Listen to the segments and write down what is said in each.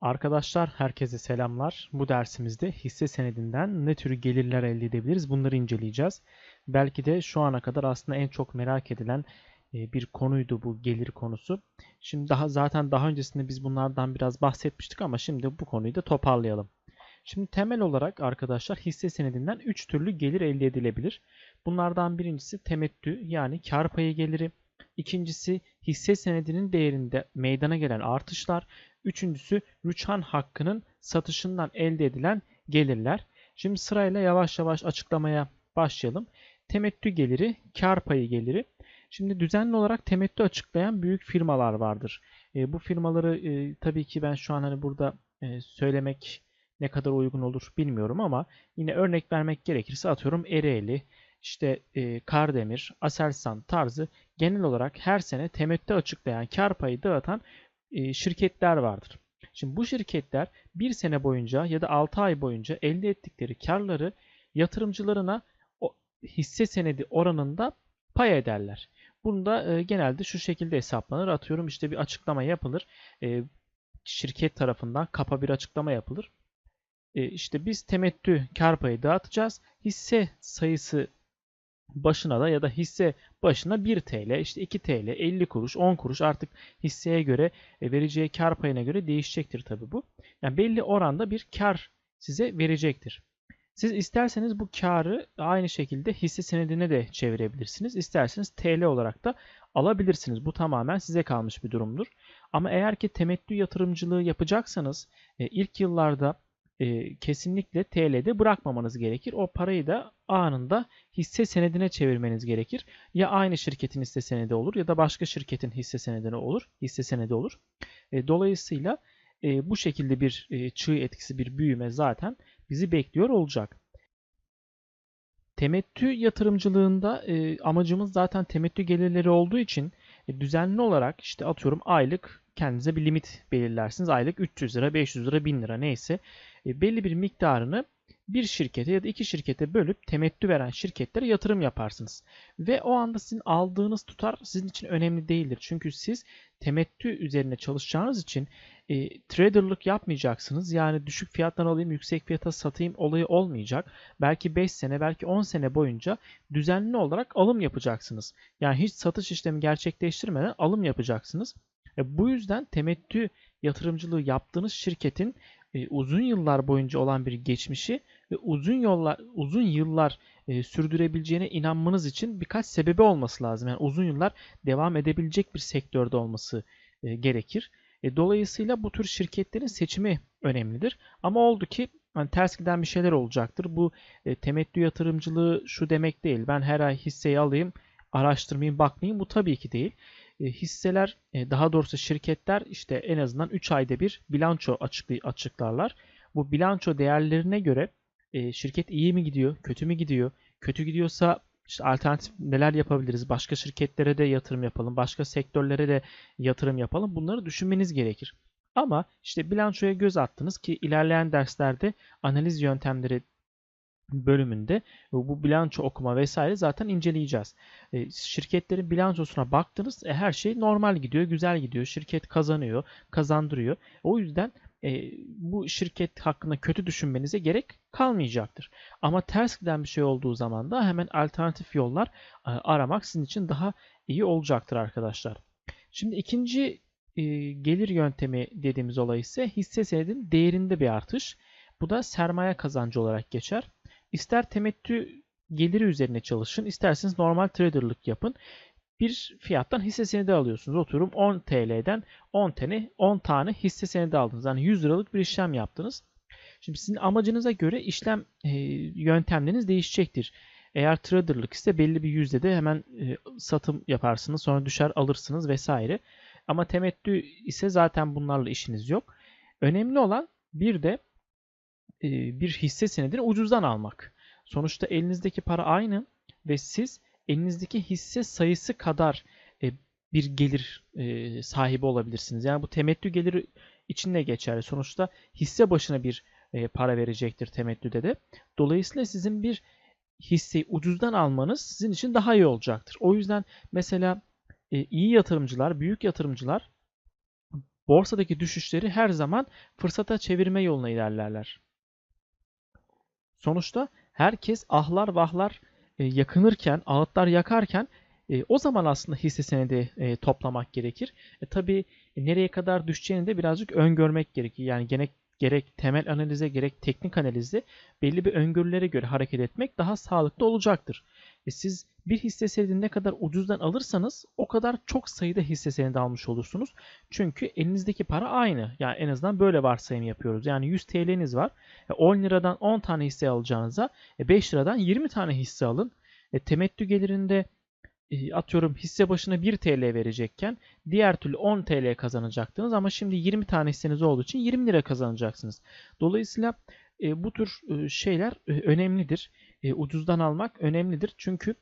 Arkadaşlar herkese selamlar. Bu dersimizde hisse senedinden ne tür gelirler elde edebiliriz bunları inceleyeceğiz. Belki de şu ana kadar aslında en çok merak edilen e, bir konuydu bu gelir konusu. Şimdi daha zaten daha öncesinde biz bunlardan biraz bahsetmiştik ama şimdi bu konuyu da toparlayalım. Şimdi temel olarak arkadaşlar hisse senedinden 3 türlü gelir elde edilebilir. Bunlardan birincisi temettü yani kar payı geliri. İkincisi hisse senedinin değerinde meydana gelen artışlar. Üçüncüsü rüçhan hakkının satışından elde edilen gelirler. Şimdi sırayla yavaş yavaş açıklamaya başlayalım. Temettü geliri, kar payı geliri. Şimdi düzenli olarak temettü açıklayan büyük firmalar vardır. E, bu firmaları e, tabii ki ben şu an hani burada e, söylemek ne kadar uygun olur bilmiyorum ama yine örnek vermek gerekirse atıyorum Ereğli, işte e, Kardemir, Aselsan tarzı genel olarak her sene temettü açıklayan kar payı dağıtan şirketler vardır. Şimdi bu şirketler bir sene boyunca ya da 6 ay boyunca elde ettikleri karları yatırımcılarına hisse senedi oranında pay ederler. Bunu da e, genelde şu şekilde hesaplanır. Atıyorum işte bir açıklama yapılır. E, şirket tarafından kapa bir açıklama yapılır. E, işte biz temettü kar payı dağıtacağız. Hisse sayısı başına da ya da hisse başına 1 TL, işte 2 TL, 50 kuruş, 10 kuruş artık hisseye göre e, vereceği kar payına göre değişecektir tabi bu. Yani belli oranda bir kar size verecektir. Siz isterseniz bu karı aynı şekilde hisse senedine de çevirebilirsiniz. İsterseniz TL olarak da alabilirsiniz. Bu tamamen size kalmış bir durumdur. Ama eğer ki temettü yatırımcılığı yapacaksanız e, ilk yıllarda e, kesinlikle TL'de bırakmamanız gerekir. O parayı da anında hisse senedine çevirmeniz gerekir. Ya aynı şirketin hisse senedi olur ya da başka şirketin hisse senedine olur, hisse senedi olur. E, dolayısıyla e, bu şekilde bir e, çığ etkisi, bir büyüme zaten bizi bekliyor olacak. Temettü yatırımcılığında e, amacımız zaten temettü gelirleri olduğu için e, düzenli olarak işte atıyorum aylık kendinize bir limit belirlersiniz. Aylık 300 lira, 500 lira, 1000 lira neyse belli bir miktarını bir şirkete ya da iki şirkete bölüp temettü veren şirketlere yatırım yaparsınız. Ve o anda sizin aldığınız tutar sizin için önemli değildir. Çünkü siz temettü üzerine çalışacağınız için e, traderlık yapmayacaksınız. Yani düşük fiyattan alayım yüksek fiyata satayım olayı olmayacak. Belki 5 sene belki 10 sene boyunca düzenli olarak alım yapacaksınız. Yani hiç satış işlemi gerçekleştirmeden alım yapacaksınız. E, bu yüzden temettü yatırımcılığı yaptığınız şirketin e, uzun yıllar boyunca olan bir geçmişi ve uzun yollar uzun yıllar e, sürdürebileceğine inanmanız için birkaç sebebi olması lazım. Yani uzun yıllar devam edebilecek bir sektörde olması e, gerekir. E, dolayısıyla bu tür şirketlerin seçimi önemlidir. Ama oldu ki hani ters giden bir şeyler olacaktır. Bu e, temettü yatırımcılığı şu demek değil. Ben her ay hisseyi alayım, araştırmayayım, bakmayayım. Bu tabii ki değil. E, hisseler e, daha doğrusu şirketler işte en azından 3 ayda bir bilanço açıklarlar. Bu bilanço değerlerine göre e, şirket iyi mi gidiyor, kötü mü gidiyor? Kötü gidiyorsa işte alternatif neler yapabiliriz? Başka şirketlere de yatırım yapalım, başka sektörlere de yatırım yapalım. Bunları düşünmeniz gerekir. Ama işte bilançoya göz attınız ki ilerleyen derslerde analiz yöntemleri bölümünde bu bilanço okuma vesaire zaten inceleyeceğiz. E, şirketlerin bilançosuna baktınız e, her şey normal gidiyor, güzel gidiyor. Şirket kazanıyor, kazandırıyor. O yüzden e, bu şirket hakkında kötü düşünmenize gerek kalmayacaktır. Ama ters giden bir şey olduğu zaman da hemen alternatif yollar e, aramak sizin için daha iyi olacaktır arkadaşlar. Şimdi ikinci e, gelir yöntemi dediğimiz olay ise hisse senedinin değerinde bir artış. Bu da sermaye kazancı olarak geçer. İster temettü geliri üzerine çalışın, isterseniz normal traderlık yapın. Bir fiyattan hisse senedi alıyorsunuz. Oturum 10 TL'den 10 tane 10 tane hisse senedi aldınız. Yani 100 liralık bir işlem yaptınız. Şimdi sizin amacınıza göre işlem e, yöntemleriniz değişecektir. Eğer traderlık ise belli bir yüzdede hemen e, satım yaparsınız, sonra düşer alırsınız vesaire. Ama temettü ise zaten bunlarla işiniz yok. Önemli olan bir de bir hisse senedini ucuzdan almak. Sonuçta elinizdeki para aynı ve siz elinizdeki hisse sayısı kadar bir gelir sahibi olabilirsiniz. Yani bu temettü geliri için de geçerli. Sonuçta hisse başına bir para verecektir temettüde de. Dolayısıyla sizin bir hisseyi ucuzdan almanız sizin için daha iyi olacaktır. O yüzden mesela iyi yatırımcılar, büyük yatırımcılar borsadaki düşüşleri her zaman fırsata çevirme yoluna ilerlerler. Sonuçta herkes ahlar vahlar e, yakınırken, ağıtlar yakarken e, o zaman aslında hisse senedi e, toplamak gerekir. E, tabii nereye kadar düşeceğini de birazcık öngörmek gerekir. Yani gerek, gerek temel analize gerek teknik analizde belli bir öngörülere göre hareket etmek daha sağlıklı olacaktır. E, siz bir hisse senedini ne kadar ucuzdan alırsanız o kadar çok sayıda hisse senedi almış olursunuz. Çünkü elinizdeki para aynı. Yani en azından böyle varsayım yapıyoruz. Yani 100 TL'niz var. 10 liradan 10 tane hisse alacağınıza 5 liradan 20 tane hisse alın. E, temettü gelirinde e, atıyorum hisse başına 1 TL verecekken diğer türlü 10 TL kazanacaktınız ama şimdi 20 tane hisseniz olduğu için 20 lira kazanacaksınız. Dolayısıyla e, bu tür e, şeyler e, önemlidir. E, ucuzdan almak önemlidir. Çünkü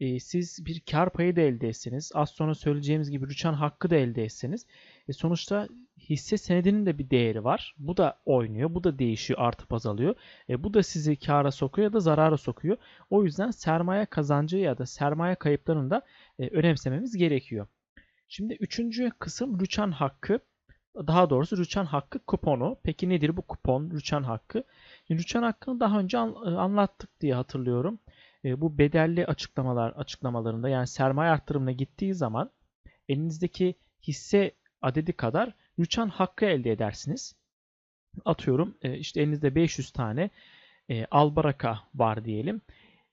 e, siz bir kar payı da elde etseniz, az sonra söyleyeceğimiz gibi rüçhan hakkı da elde etseniz e, sonuçta hisse senedinin de bir değeri var. Bu da oynuyor, bu da değişiyor, artıp azalıyor. E, bu da sizi kara sokuyor ya da zarara sokuyor. O yüzden sermaye kazancı ya da sermaye kayıplarını da e, önemsememiz gerekiyor. Şimdi üçüncü kısım rüçhan hakkı. Daha doğrusu rüçhan hakkı kuponu. Peki nedir bu kupon, rüçhan hakkı? Şimdi rüçhan hakkını daha önce anlattık diye hatırlıyorum. E, bu bedelli açıklamalar açıklamalarında yani sermaye arttırımına gittiği zaman elinizdeki hisse adedi kadar rüçhan hakkı elde edersiniz. Atıyorum e, işte elinizde 500 tane e, albaraka var diyelim.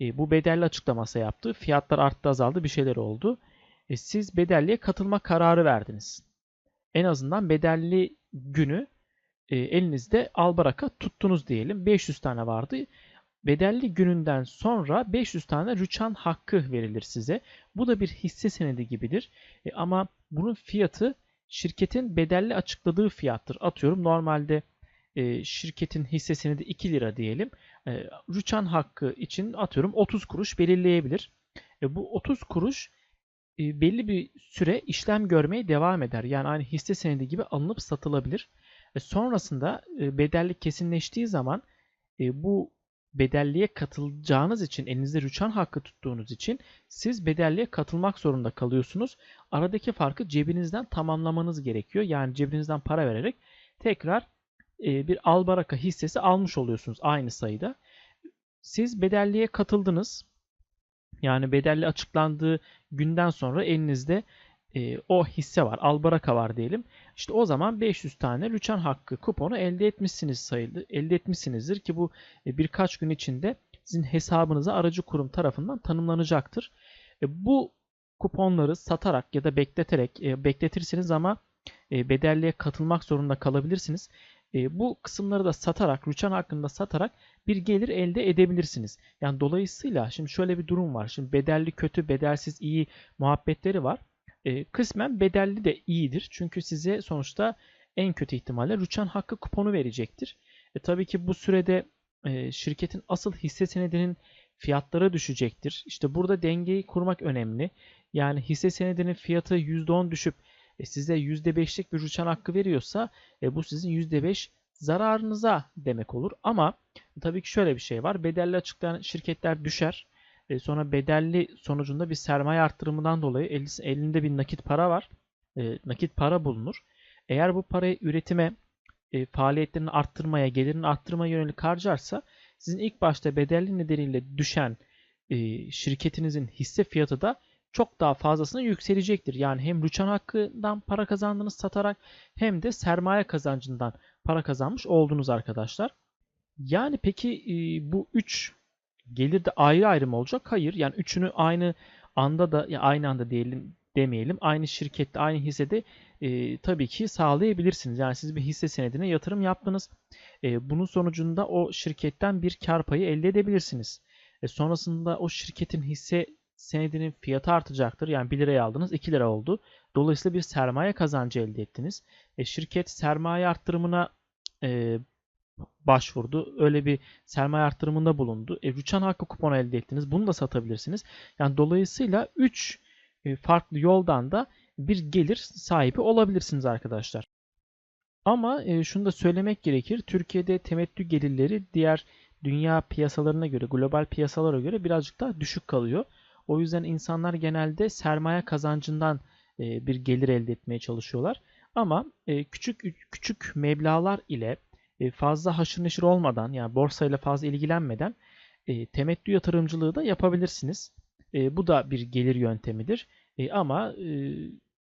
E, bu bedelli açıklaması yaptı. Fiyatlar arttı azaldı bir şeyler oldu. E, siz bedelliye katılma kararı verdiniz. En azından bedelli günü e, elinizde albaraka tuttunuz diyelim. 500 tane vardı. Bedelli gününden sonra 500 tane rüçhan hakkı verilir size. Bu da bir hisse senedi gibidir. E, ama bunun fiyatı şirketin bedelli açıkladığı fiyattır. Atıyorum normalde e, şirketin hisse senedi 2 lira diyelim. E, rüçhan hakkı için atıyorum 30 kuruş belirleyebilir. E, bu 30 kuruş e, belli bir süre işlem görmeye devam eder. Yani aynı hisse senedi gibi alınıp satılabilir. E, sonrasında e, bedelli kesinleştiği zaman e, bu bedelliye katılacağınız için, elinizde rüçhan hakkı tuttuğunuz için siz bedelliye katılmak zorunda kalıyorsunuz. Aradaki farkı cebinizden tamamlamanız gerekiyor. Yani cebinizden para vererek tekrar e, bir albaraka hissesi almış oluyorsunuz aynı sayıda. Siz bedelliye katıldınız. Yani bedelli açıklandığı günden sonra elinizde e, o hisse var, albaraka var diyelim. İşte o zaman 500 tane rüçhan hakkı kuponu elde etmişsiniz sayılır, elde etmişsinizdir ki bu e, birkaç gün içinde sizin hesabınıza aracı kurum tarafından tanımlanacaktır. E, bu kuponları satarak ya da bekleterek e, bekletirseniz ama e, bedelliye katılmak zorunda kalabilirsiniz. E, bu kısımları da satarak, rüçhan hakkında satarak bir gelir elde edebilirsiniz. Yani dolayısıyla şimdi şöyle bir durum var. Şimdi bedelli kötü, bedelsiz iyi muhabbetleri var. E, kısmen bedelli de iyidir. Çünkü size sonuçta en kötü ihtimalle rüçhan hakkı kuponu verecektir. E, tabii ki bu sürede e, şirketin asıl hisse senedinin fiyatları düşecektir. İşte burada dengeyi kurmak önemli. Yani hisse senedinin fiyatı %10 düşüp e, size %5'lik bir rüçhan hakkı veriyorsa e, bu sizin %5 zararınıza demek olur. Ama tabii ki şöyle bir şey var. Bedelli açıklayan şirketler düşer. E, sonra bedelli sonucunda bir sermaye arttırımından dolayı elinde bir nakit para var. E, nakit para bulunur. Eğer bu parayı üretime, e, faaliyetlerini arttırmaya, gelirini arttırmaya yönelik harcarsa sizin ilk başta bedelli nedeniyle düşen e, şirketinizin hisse fiyatı da çok daha fazlasına yükselecektir. Yani hem rüçhan hakkından para kazandınız satarak hem de sermaye kazancından para kazanmış oldunuz arkadaşlar. Yani peki e, bu 3 gelir de ayrı ayrı mı olacak? Hayır. Yani üçünü aynı anda da ya aynı anda diyelim demeyelim. Aynı şirkette, aynı hissede e, tabii ki sağlayabilirsiniz. Yani siz bir hisse senedine yatırım yaptınız. E, bunun sonucunda o şirketten bir kar payı elde edebilirsiniz. E, sonrasında o şirketin hisse senedinin fiyatı artacaktır. Yani 1 liraya aldınız 2 lira oldu. Dolayısıyla bir sermaye kazancı elde ettiniz. E, şirket sermaye arttırımına e, başvurdu. Öyle bir sermaye arttırımında bulundu. E, rüçhan hakkı kuponu elde ettiniz. Bunu da satabilirsiniz. Yani dolayısıyla 3 e, farklı yoldan da bir gelir sahibi olabilirsiniz arkadaşlar. Ama e, şunu da söylemek gerekir. Türkiye'de temettü gelirleri diğer dünya piyasalarına göre, global piyasalara göre birazcık daha düşük kalıyor. O yüzden insanlar genelde sermaye kazancından e, bir gelir elde etmeye çalışıyorlar. Ama küçük küçük meblağlar ile e, fazla haşır neşir olmadan yani borsayla fazla ilgilenmeden e, temettü yatırımcılığı da yapabilirsiniz. E, bu da bir gelir yöntemidir. Ama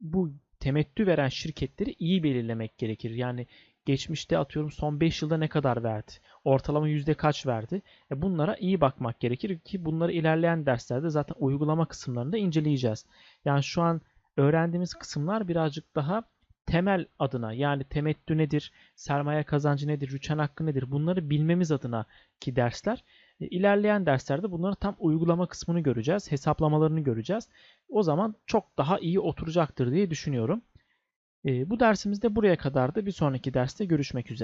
bu temettü veren şirketleri iyi belirlemek gerekir. Yani geçmişte atıyorum son 5 yılda ne kadar verdi? Ortalama yüzde kaç verdi? Bunlara iyi bakmak gerekir ki bunları ilerleyen derslerde zaten uygulama kısımlarında inceleyeceğiz. Yani şu an öğrendiğimiz kısımlar birazcık daha temel adına yani temettü nedir, sermaye kazancı nedir, rüçhan hakkı nedir bunları bilmemiz adına ki dersler. E, ilerleyen derslerde bunları tam uygulama kısmını göreceğiz, hesaplamalarını göreceğiz. O zaman çok daha iyi oturacaktır diye düşünüyorum. E, bu dersimizde buraya kadardı. Bir sonraki derste görüşmek üzere.